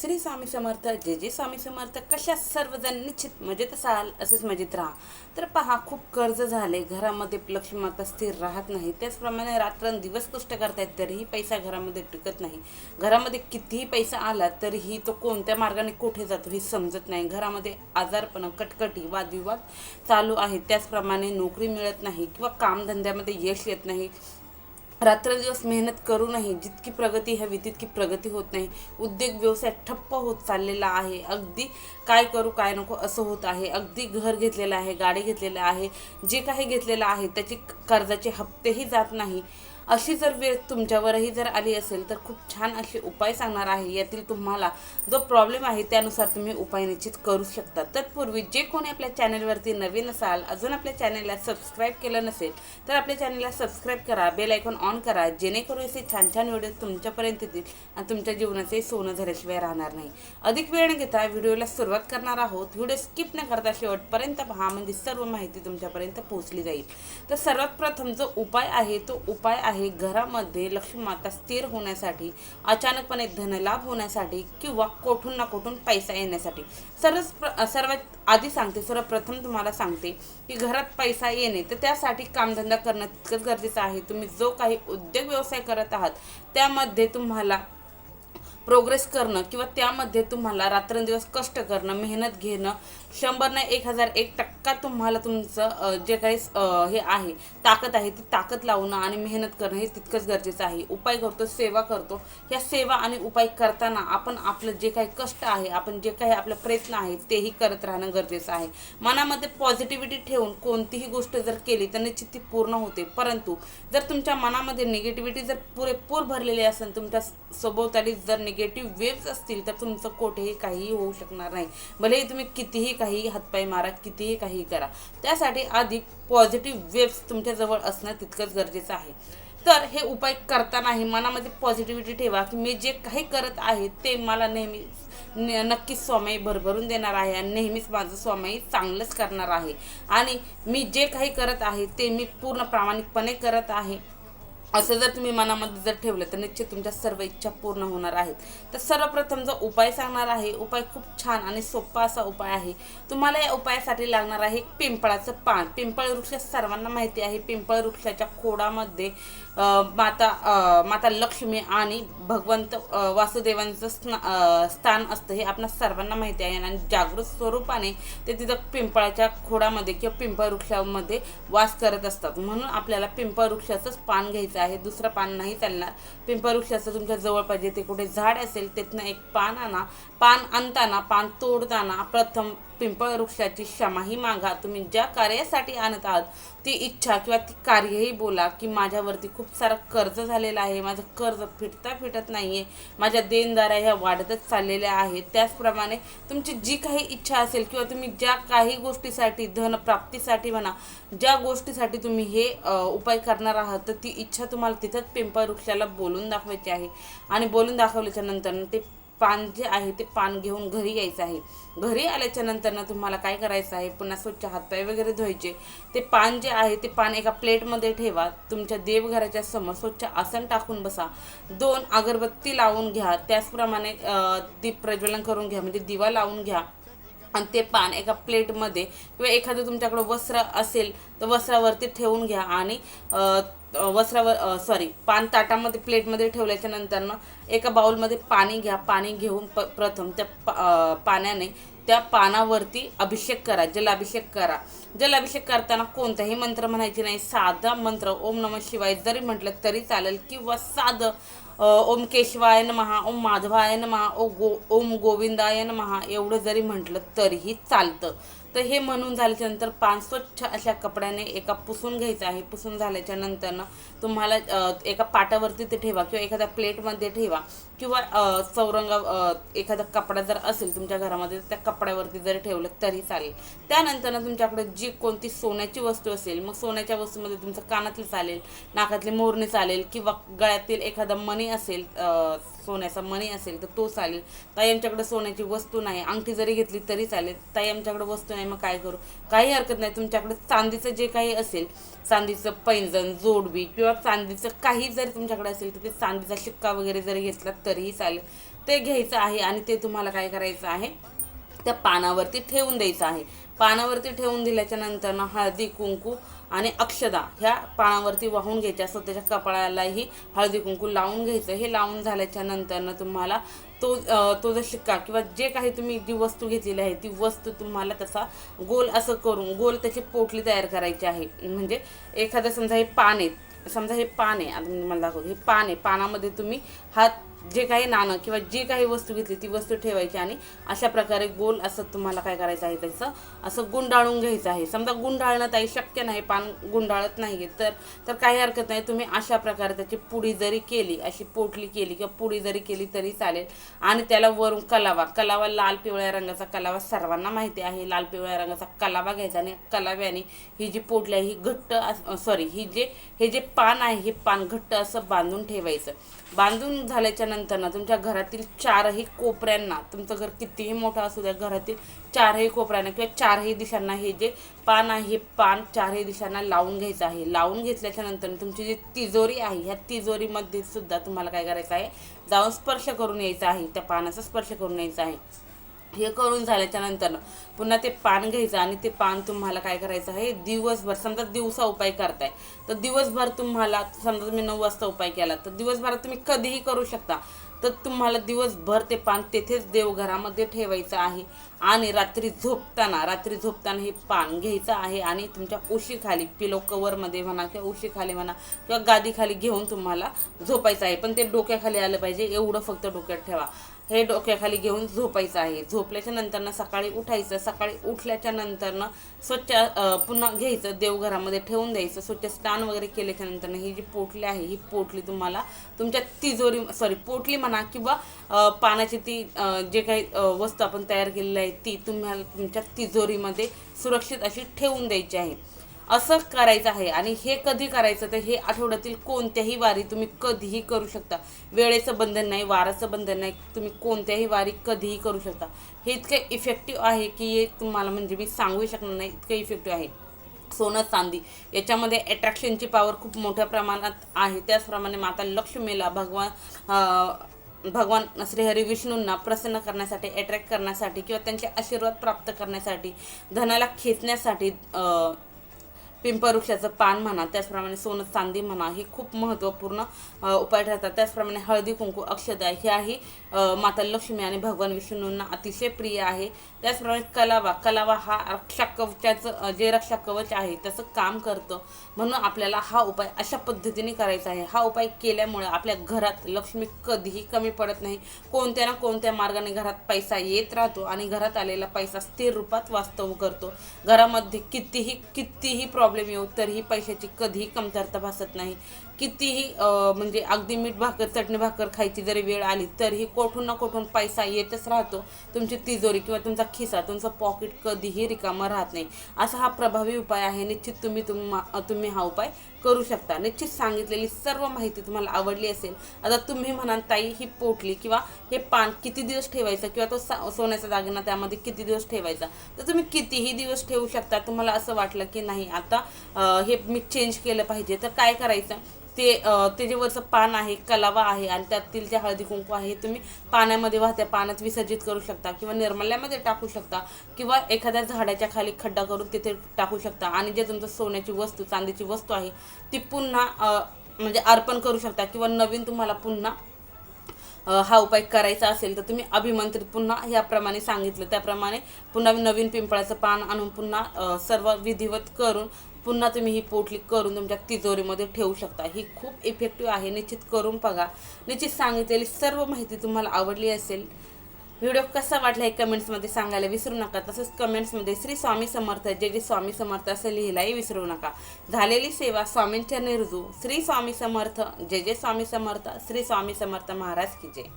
श्री स्वामी समर्थ जे जे स्वामी समर्थ. कशा सर्वजण निश्चित मजेत असाल असेच मजेत राहा. तर पहा खूप कर्ज झाले. घरामध्ये लक्ष्मी माता स्थिर राहत नाही. त्याचप्रमाणे रात्रंदिवस कष्ट करतायत तरीही पैसा घरामध्ये टिकत नाही. घरामध्ये कितीही पैसा आला तरीही तो कोणत्या मार्गाने कुठे जातो हे समजत नाही. घरामध्ये आजारपण कटकटी वादविवाद चालू आहे त्याचप्रमाणे नोकरी मिळत नाही किंवा कामधंद्यामध्ये यश येत नाही. रात्रंदिवस मेहनत करूनही जितकी प्रगती हवी तितकी प्रगती होत नाही. उद्योग व्यवसाय ठप्प होत चाललेला आहे. अगदी काय करू काय नको असं होत आहे. अगदी घर घेतलेलं आहे गाडी घेतलेलं आहे जे काही घेतलेलं आहे त्याचे कर्जाचे हप्तेही जात नाही. अशी जर वेळ तुमच्यावरही जर आली असेल तर खूप छान असे उपाय सांगणार आहे. यातील तुम्हाला जो प्रॉब्लेम आहे त्यानुसार तुम्ही उपाय निश्चित करू शकता. तत्पूर्वी जे कोणी आपल्या चॅनलवरती नवीन असाल अजून आपल्या चॅनलला सबस्क्राईब केलं नसेल तर आपल्या चॅनलला सबस्क्राईब करा बेल आयकॉन ऑन करा जेणेकरून असे छान छान व्हिडिओ तुमच्यापर्यंत येतील आणि तुमच्या जीवनाचे सोनं झाल्याशिवाय राहणार नाही. अधिक वेळ न घेता व्हिडिओला सुरुवात करणार आहोत. व्हिडिओ स्किप न करता शेवटपर्यंत पहा म्हणजे सर्व माहिती तुमच्यापर्यंत पोहोचली जाईल. तर सर्वात प्रथम जो उपाय आहे तो उपाय आहे घरामध्ये लक्ष्मी माता स्थिर होण्यासाठी अचानकपणे धनलाभ होण्यासाठी किंवा कोठून ना कोठून पैसा येण्यासाठी. सर्वच प्र सर्वात आधी सांगते सर्वप्रथम तुम्हाला सांगते की घरात पैसा येणे तर त्यासाठी कामधंदा करणं तितकंच गरजेचं आहे. तुम्ही जो काही उद्योग व्यवसाय करत आहात त्यामध्ये तुम्हाला प्रोग्रेस करणं किंवा त्यामध्ये तुम्हाला रात्रंदिवस कष्ट करणं मेहनत घेणं शंभरनं एक हजार एक टक्के तुम्हाला तुमचं जे काही हे आहे ताकद आहे ती ताकद लावणं आणि मेहनत करणं हे तितकंच गरजेचं आहे. उपाय करतो सेवा करतो. या सेवा आणि उपाय करताना आपण आपलं जे काही कष्ट आहे आपण जे काही आपलं प्रयत्न आहे तेही करत राहणं गरजेचं आहे. मनामध्ये पॉझिटिव्हिटी ठेवून कोणतीही गोष्ट जर केली तर निश्चित ती पूर्ण होते. परंतु जर तुमच्या मनामध्ये निगेटिव्हिटी जर पुरेपूर भरलेली असेल तुमच्या सभोवताली जर निगेटिव्ह वेव्स असतील तर तुमचं कोठेही काहीही होऊ शकणार नाही. भलेही तुम्ही कितीही काही हातपाय मारा कितीही काही करा. त्यासाठी आधी पॉझिटिव्ह वेव्स तुमच्याजवळ असणं तितकंच गरजेचं आहे. तर हे उपाय करतानाही मनामध्ये पॉझिटिव्हिटी ठेवा की मी जे काही करत आहे ते मला नेहमी न- नक्कीच स्वामी भरभरून देणार आहे आणि नेहमीच माझं स्वामी चांगलंच करणार आहे. आणि मी जे काही करत आहे ते मी पूर्ण प्रामाणिकपणे करत आहे. असं जर तुम्ही मनामध्ये जर ठेवलं तर निश्चित तुमच्या सर्व इच्छा पूर्ण होणार आहेत. तर सर्वप्रथम जो उपाय सांगणार आहे उपाय खूप छान आणि सोपा असा उपाय आहे. तुम्हाला या उपायासाठी लागणार आहे पिंपळाचं पान. पिंपळ वृक्ष सर्वांना माहिती आहे. पिंपळ वृक्षाच्या खोडामध्ये माता माता लक्ष्मी आणि भगवंत वासुदेवांचं स्ना स्थान असतं हे आपल्या सर्वांना माहिती आहे. आणि जागृत स्वरूपाने ते तिथं पिंपळाच्या खोडामध्ये किंवा पिंपळ वृक्षामध्ये वास करत असतात. म्हणून आपल्याला पिंपळ वृक्षाचंच पान घ्यायचं आहे दुसरं पान नाही चालणार. पिंपळ असं तुमच्या जवळ पाहिजे ते कुठे झाड असेल तिथनं एक पान आणा. पान आणताना पान तोडताना प्रथम पिंपळ वृक्षाची क्षमाही मागा. तुम्ही ज्या कार्यासाठी आणत आहात ती इच्छा किंवा ती कार्यही बोला की माझ्यावरती खूप सारं कर्ज झालेलं आहे. माझं कर्ज फिटता फिटत नाही आहे माझ्या देणदाऱ्या ह्या वाढतच चाललेल्या आहेत. त्याचप्रमाणे तुमची जी काही इच्छा असेल किंवा तुम्ही ज्या काही गोष्टीसाठी धनप्राप्तीसाठी म्हणा ज्या गोष्टीसाठी तुम्ही हे उपाय करणार आहात तर ती इच्छा तुम्हाला तिथंच पिंपळ वृक्षाला बोलून दाखवायची आहे. आणि बोलून दाखवल्याच्या नंतर ते पान जे आहे ते पान घेऊन घरी यायचं आहे. घरी आल्याच्यानंतर तुम्हाला काय करायचं आहे? पुन्हा स्वच्छ हातपाय वगैरे धुवायचे. ते पान जे आहे ते पान एका प्लेटमध्ये ठेवा. तुमच्या देवघराच्या समोर स्वच्छ आसन टाकून बसा. दोन अगरबत्ती लावून घ्या. त्याचप्रमाणे दीप प्रज्वलन करून घ्या. म्हणजे दिवा लावून घ्या. आणि ते पान एका प्लेटमध्ये किंवा एखादं तुमच्याकडं वस्त्र असेल तर वस्त्रावरती ठेवून घ्या. आणि वस्त्रावर सॉरी पान ताटामध्ये प्लेटमध्ये ठेवल्याच्या नंतर एका बाउलमध्ये पाणी घ्या पाणी घेऊन प प्रथम त्या पा पाण्याने त्या पानावरती अभिषेक करा जलाभिषेक करा. जलाभिषेक करताना कोणताही मंत्र म्हणायचे नाही. साधा मंत्र ओम नम शिवाय जरी म्हटलं तरी चालेल. किंवा साधं ओम केशवाय महा ओम माधवाय महा ओ गो ओम गोविंदाय महा एवढं जरी म्हटलं तरीही चालतं. तर हे म्हणून झाल्याच्यानंतर पान स्वच्छ अशा कपड्याने एका पुसून घ्यायचं आहे. पुसून झाल्याच्यानंतर ना तुम्हाला एका पाटावरती ते ठेवा किंवा एखाद्या प्लेटमध्ये ठेवा किंवा चौरंगा एखादा कपडा जर असेल तुमच्या घरामध्ये त्या कपड्यावरती जरी ठेवलं तरी चालेल. त्यानंतरनं तुमच्याकडे जी कोणती सोन्याची वस्तू असेल मग सोन्याच्या वस्तूमध्ये तुमचं कानातलं चालेल नाकातले मोरणे चालेल किंवा गळ्यातील एखादा मणी असेल सोन्याचा मणी असेल तर तो चालेल. ताई आमच्याकडे सोन्याची वस्तू नाही. अंगठी जरी घेतली तरी चालेल. ताई आमच्याकडे वस्तू नाही मग काय करू? काही हरकत नाही. तुमच्याकडे चांदीचं जे काही असेल चांदीचं पैंजण जोडबी किंवा चांदीचं काही जरी तुमच्याकडे असेल तर ते चांदीचा शिक्का वगैरे जरी घेतला तरीही चालेल. ते घ्यायचं आहे आणि ते तुम्हाला काय करायचं आहे? त्या पानावरती ठेवून द्यायचं आहे. पानावरती ठेवून दिल्याच्या नंतर ना हळदी कुंकू आणि अक्षदा ह्या पानावरती वाहून घ्यायच्या स्वतःच्या कपाळालाही हळदी कुंकू लावून घ्यायचं. हे लावून झाल्याच्यानंतर ना तुम्हाला तो तो जो शिक्का किंवा जे काही तुम्ही जी वस्तू घेतलेली आहे ती वस्तू तुम्हाला तसा गोल असं करून गोल त्याची पोटली तयार करायची आहे. म्हणजे एखादं समजा हे पान आहे समजा हे पान आहे आता मी तुम्हाला दाखवतो. हे पान आहे. पानामध्ये तुम्ही हात जे काही नाणं किंवा जी काही वस्तू घेतली ती वस्तू ठेवायची आणि अशा प्रकारे गोल असं तुम्हाला काय करायचं आहे त्याचं? असं गुंडाळून घ्यायचं आहे. समजा गुंडाळणं ताई शक्य नाही पान गुंडाळत नाही तर तर काही हरकत नाही. तुम्ही अशा प्रकारे त्याची पुडी जरी केली अशी पोटली केली किंवा पुडी जरी केली तरी चालेल. आणि त्याला वरून कलावा कलावा लाल पिवळ्या रंगाचा कलावा सर्वांना माहिती आहे. लाल पिवळ्या रंगाचा कलावा घ्यायचा आणि कलाव्याने ही जी पोटली आहे ही घट्ट सॉरी ही जे हे जे पान आहे हे पान घट्ट असं बांधून ठेवायचं. बांधून झाल्याच्या नंतर ना तुमच्या घरातील चारही कोपऱ्यांना तुमचं घर कितीही मोठं असू द्या घरातील चारही कोपऱ्यांना किंवा चारही दिशांना हे जे पान आहे हे पान चारही दिशांना लावून घ्यायचं आहे. लावून घेतल्याच्या नंतर तुमची जी तिजोरी आहे ह्या तिजोरीमध्ये सुद्धा तुम्हाला काय करायचं आहे? जाऊन स्पर्श करून यायचं आहे त्या पानाचा स्पर्श करून यायचा आहे. हे करून झाल्याच्यानंतर पुन्हा ते पान घ्यायचं आणि ते पान तुम्हाला काय करायचं आहे? दिवसभर समजा दिवसा उपाय करताय तर दिवसभर तुम्हाला समजा तुम्ही नऊ वाजता उपाय केला तर दिवसभरात तुम्ही कधीही करू शकता. तर तुम्हाला दिवसभर ते पान तेथेच देवघरामध्ये ठेवायचं आहे आणि रात्री झोपताना रात्री झोपताना हे पान घ्यायचं आहे आणि तुमच्या उशीखाली पिलो कवरमध्ये म्हणा किंवा उशीखाली म्हणा किंवा गादीखाली घेऊन तुम्हाला झोपायचं आहे. पण ते डोक्याखाली आलं पाहिजे एवढं फक्त डोक्यात ठेवा. हे डोक्याखाली घेऊन झोपायचं आहे. झोपल्याच्या नंतरनं सकाळी उठायचं सकाळी उठल्याच्या नंतरनं स्वच्छ पुन्हा घ्यायचं देवघरामध्ये ठेवून द्यायचं स्वच्छ स्नान वगैरे केल्याच्या नंतरनं ही जी पोटली आहे ही पोटली तुम्हाला तुमच्या तिजोरी सॉरी पोटली म्हणा किंवा पानाची ती जे काही वस्तू आपण तयार केलेली आहे ती तुम्हाला तुमच्या तिजोरीमध्ये सुरक्षित अशी ठेवून द्यायची आहे. असं करायचं आहे आणि हे कधी करायचं तर हे आठवड्यातील कोणत्याही वारी तुम्ही कधीही करू शकता. वेळेचं बंधन नाही वाराचं बंधन नाही तुम्ही कोणत्याही वारी कधीही करू शकता. हे इतकं इफेक्टिव्ह आहे की हे तुम्हाला म्हणजे मी सांगू शकणार नाही इतकं इफेक्टिव्ह आहे. सोनं चांदी याच्यामध्ये अट्रॅक्शनची पॉवर खूप मोठ्या प्रमाणात आहे. त्याचप्रमाणे माता लक्ष्मीला भगवान भगवान श्रीहरी विष्णूंना प्रसन्न करण्यासाठी अट्रॅक्ट करण्यासाठी किंवा त्यांचे आशीर्वाद प्राप्त करण्यासाठी धनाला खेचण्यासाठी पिंपवृक्षाचं पान म्हणा त्याचप्रमाणे सोनं चांदी म्हणा हे खूप महत्त्वपूर्ण उपाय ठरतात. त्याचप्रमाणे हळदी कुंकू अक्षदा ह्याही माता लक्ष्मी आणि भगवान विष्णूंना अतिशय प्रिय आहे. त्याचप्रमाणे कलावा कलावा हा रक्षा कवचाचं जे रक्षा कवच आहे त्याचं काम करतं म्हणून आपल्याला हा उपाय अशा पद्धतीने करायचा आहे. हा उपाय केल्यामुळे आपल्या घरात लक्ष्मी कधीही कमी पडत नाही. कोणत्या ना कोणत्या मार्गाने घरात पैसा येत राहतो आणि घरात आलेला पैसा स्थिर रूपात वास्तव करतो. घरामध्ये कितीही कितीही प्रॉब्लेम प्रॉब्लेम येऊ तरीही पैशाची कधीही कमतरता भासत नाही. कितीही म्हणजे अगदी मीठ भाकर चटणी भाकर खायची जरी वेळ आली तरीही कोठून ना कोठून पैसा येतच राहतो. तुमची तिजोरी किंवा तुमचा खिसा तुमचं पॉकेट कधीही रिकामं राहत नाही. असा हा प्रभावी उपाय आहे. निश्चित तुम्ही तुम्हा तुम्ही हा उपाय करू शकता. निश्चित सांगितलेली सर्व माहिती तुम्हाला आवडली असेल आता तुम्ही म्हणाल ताई ही पोटली किंवा हे पान किती दिवस ठेवायचं किंवा तो सा सोन्याचा दागिना त्यामध्ये किती दिवस ठेवायचा? तर तुम्ही कितीही दिवस ठेवू शकता. तुम्हाला असं वाटलं की नाही आता हे मी चेंज केलं पाहिजे. तर काय करायचं? ते ते जे वरचं पान आहे कलावा आहे आणि त्यातील जे हळदी कुंकू आहे तुम्ही पाण्यामध्ये वाहत्या पाण्यात विसर्जित करू शकता किंवा निर्मल्यामध्ये टाकू शकता किंवा एखाद्या झाडाच्या खाली खड्डा करून तिथे टाकू शकता. आणि जे तुमचं सोन्याची वस्तू चांदीची वस्तू आहे ती पुन्हा म्हणजे अर्पण करू शकता किंवा नवीन तुम्हाला पुन्हा हा उपाय करायचा असेल तर तुम्ही अभिमंत्रित पुन्हा याप्रमाणे सांगितलं. त्याप्रमाणे पुन्हा नवीन पिंपळाचं पान आणून पुन्हा सर्व विधिवत करून पुन्हा तुम्ही ही पोटली करून तुमच्या तिजोरीमध्ये ठेवू शकता. ही खूप इफेक्टिव्ह आहे. निश्चित करून बघा. निश्चित सांगितलेली सर्व माहिती तुम्हाला आवडली असेल. व्हिडिओ कसा वाटला हे कमेंट्समध्ये सांगायला विसरू नका. तसंच कमेंट्समध्ये श्री स्वामी समर्थ जे जे स्वामी समर्थ असं लिहिलाही विसरू नका. झालेली सेवा स्वामींच्या निर्जू. श्री स्वामी समर्थ जे जे स्वामी समर्थ श्री स्वामी समर्थ महाराज की जय.